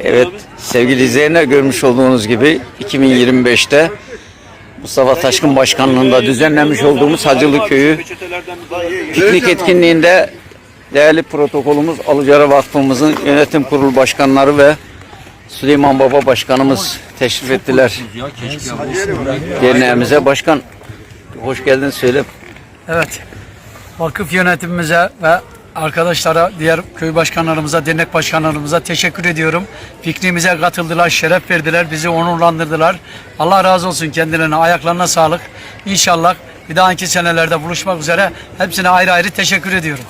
Evet sevgili izleyenler görmüş olduğunuz gibi 2025'te Mustafa Taşkın Başkanlığında düzenlemiş olduğumuz Hacılı Köyü piknik etkinliğinde değerli protokolümüz Alıcara Vakfımızın yönetim kurulu başkanları ve Süleyman Baba Başkanımız teşrif ettiler derneğimize. Başkan hoş geldin söyle. Evet. Vakıf yönetimimize ve arkadaşlara, diğer köy başkanlarımıza, dernek başkanlarımıza teşekkür ediyorum. Pikniğimize katıldılar, şeref verdiler, bizi onurlandırdılar. Allah razı olsun kendilerine, ayaklarına sağlık. İnşallah bir dahaki senelerde buluşmak üzere hepsine ayrı ayrı teşekkür ediyorum.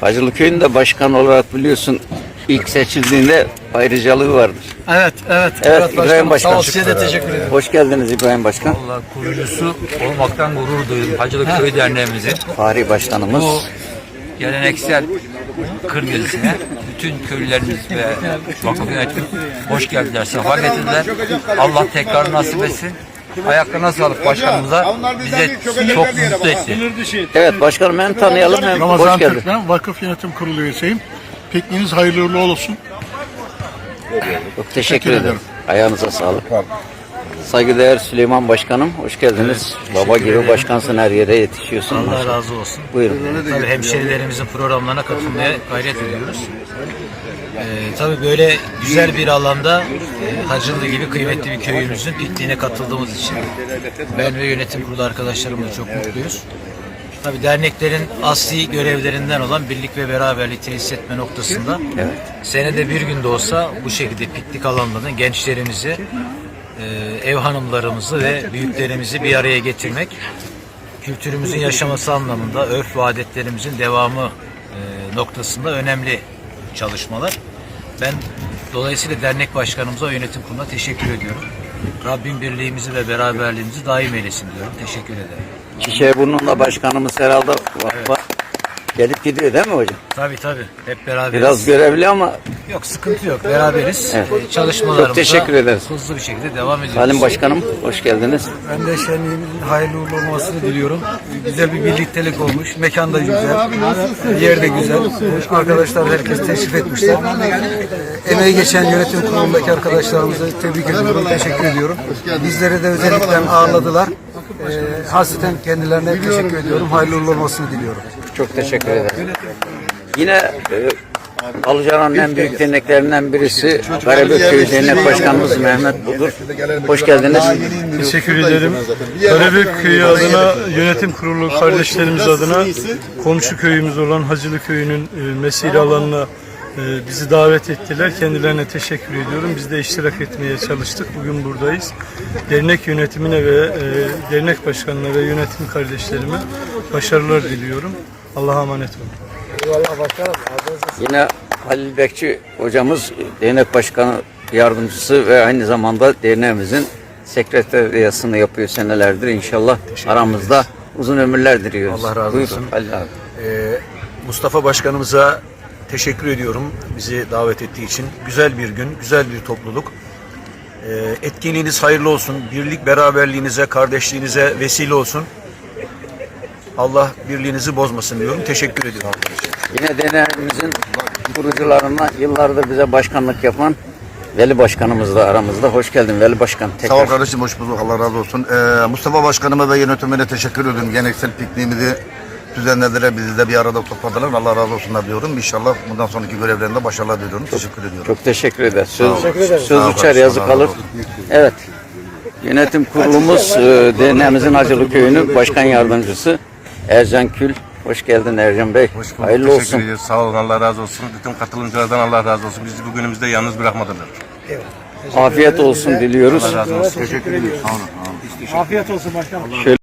Hacılı Köyü'nün de başkan olarak biliyorsun ilk seçildiğinde ayrıcalığı vardır. Evet, evet. Evet, İbrahim Başkan. Sağ ol, size de teşekkür ederim. Hoş geldiniz İbrahim Başkan. Valla kurucusu olmaktan gurur duydum. Hacılık Köy Derneğimizin Fahri Başkanımız. bu geleneksel kır gezisine bütün köylülerimiz ve vakıf yönetimi hoş geldiler, sefa getirdiler. Allah tekrar nasip etsin. Ayaklarına sağlık başkanımıza. Bize çok mutlu etti. Evet başkanım hem tanıyalım hem hoş Ramazan geldin. Türkmen, Vakıf Yönetim Kurulu üyesiyim. Pikniğiniz hayırlı uğurlu olsun. Çok teşekkür Teşekkür ederim. ederim. Ayağınıza sağlık. Saygıdeğer Süleyman Başkanım hoş geldiniz. Baba gibi başkansın her yere yetişiyorsun. Allah razı olsun. Buyurun. Tabii hemşerilerimizin programlarına katılmaya gayret ediyoruz. Ee, tabii böyle güzel bir alanda e, Hacılı gibi kıymetli bir köyümüzün pikniğine katıldığımız için ben ve yönetim kurulu arkadaşlarımla çok mutluyuz. Tabii derneklerin asli görevlerinden olan birlik ve beraberliği tesis etme noktasında senede bir gün de olsa bu şekilde piknik alanlarının gençlerimizi, ev hanımlarımızı ve büyüklerimizi bir araya getirmek kültürümüzün yaşaması anlamında örf ve adetlerimizin devamı e, noktasında önemli çalışmalar. Ben dolayısıyla dernek başkanımıza ve yönetim kuruluna teşekkür ediyorum. Rabbim birliğimizi ve beraberliğimizi daim eylesin diyorum. Teşekkür ederim. Çiçeğburnu'nda başkanımız herhalde vakfa gelip gidiyor değil mi hocam? Tabii tabii. Hep beraberiz. Biraz görevli ama Yok sıkıntı yok. Beraberiz. Evet. Çalışmalarımıza Çok teşekkür ederiz. hızlı bir şekilde devam ediyoruz. Halim Başkanım hoş geldiniz. Ben de şenliğimizin hayırlı uğurlu olmasını diliyorum. Güzel bir birliktelik olmuş. Mekan da güzel. Yer de güzel. Arkadaşlar herkes teşrif etmişler. Ee, Emeği geçen yönetim kurulundaki arkadaşlarımızı tebrik ediyorum. Teşekkür ediyorum. Bizleri de özellikle ağırladılar. Ee, hasreten kendilerine teşekkür ediyorum. Hayırlı uğurlu olmasını diliyorum. Çok teşekkür ederim. Yine e, Alıcara'nın en büyük derneklerinden birisi Karabük Köyü Dernek Başkanımız Mehmet Budur. Hoş geldiniz. Teşekkür ederim. Karabük Köyü adına, yönetim kurulu kardeşlerimiz adına komşu köyümüz olan Hacılı Köyü'nün e, mesire alanına bizi davet ettiler. Kendilerine teşekkür ediyorum. Biz de iştirak etmeye çalıştık. Bugün buradayız. Dernek yönetimine ve e, dernek başkanına ve yönetim kardeşlerime başarılar diliyorum. Allah'a emanet olun. Yine Halil Bekçi hocamız dernek başkanı yardımcısı ve aynı zamanda derneğimizin sekreteriyasını yapıyor senelerdir. İnşallah aramızda uzun ömürler diliyoruz. Allah razı Buyurun olsun. Halil abi. Ee, Mustafa Başkanımıza teşekkür ediyorum bizi davet ettiği için. Güzel bir gün, güzel bir topluluk. Ee, etkinliğiniz hayırlı olsun. Birlik beraberliğinize, kardeşliğinize vesile olsun. Allah birliğinizi bozmasın diyorum. Teşekkür ediyorum arkadaşlar. Yine derneğimizin kurucularından yıllardır bize başkanlık yapan Veli Başkanımız da aramızda. Hoş geldin Veli Başkan. Sağ ol Tekrar. kardeşim, hoş bulduk. Allah razı olsun. Ee, Mustafa Başkanıma ve yönetimine teşekkür ediyorum. Geleneksel pikniğimizi düzenlediler, bizi de bir arada topladılar. Allah razı olsunlar diyorum. İnşallah bundan sonraki görevlerinde başarılar diliyorum. Teşekkür ediyorum. Çok teşekkür ederiz. Söz, Sağ olun. söz Sağ uçar yazı kalır. olsun. Evet. Yönetim kurulumuz e, derneğimizin Hacılı Köyü'nün başkan yardımcısı Ercan Kül. Hoş geldin Ercan Bey. Hoş bulduk. Hayırlı Teşekkür olsun. ederiz. Sağ olun. Allah razı olsun. Bütün katılımcılardan Allah razı olsun. Bizi bugünümüzde yalnız bırakmadılar. Afiyet olsun diliyoruz. Allah razı olsun. Şöyle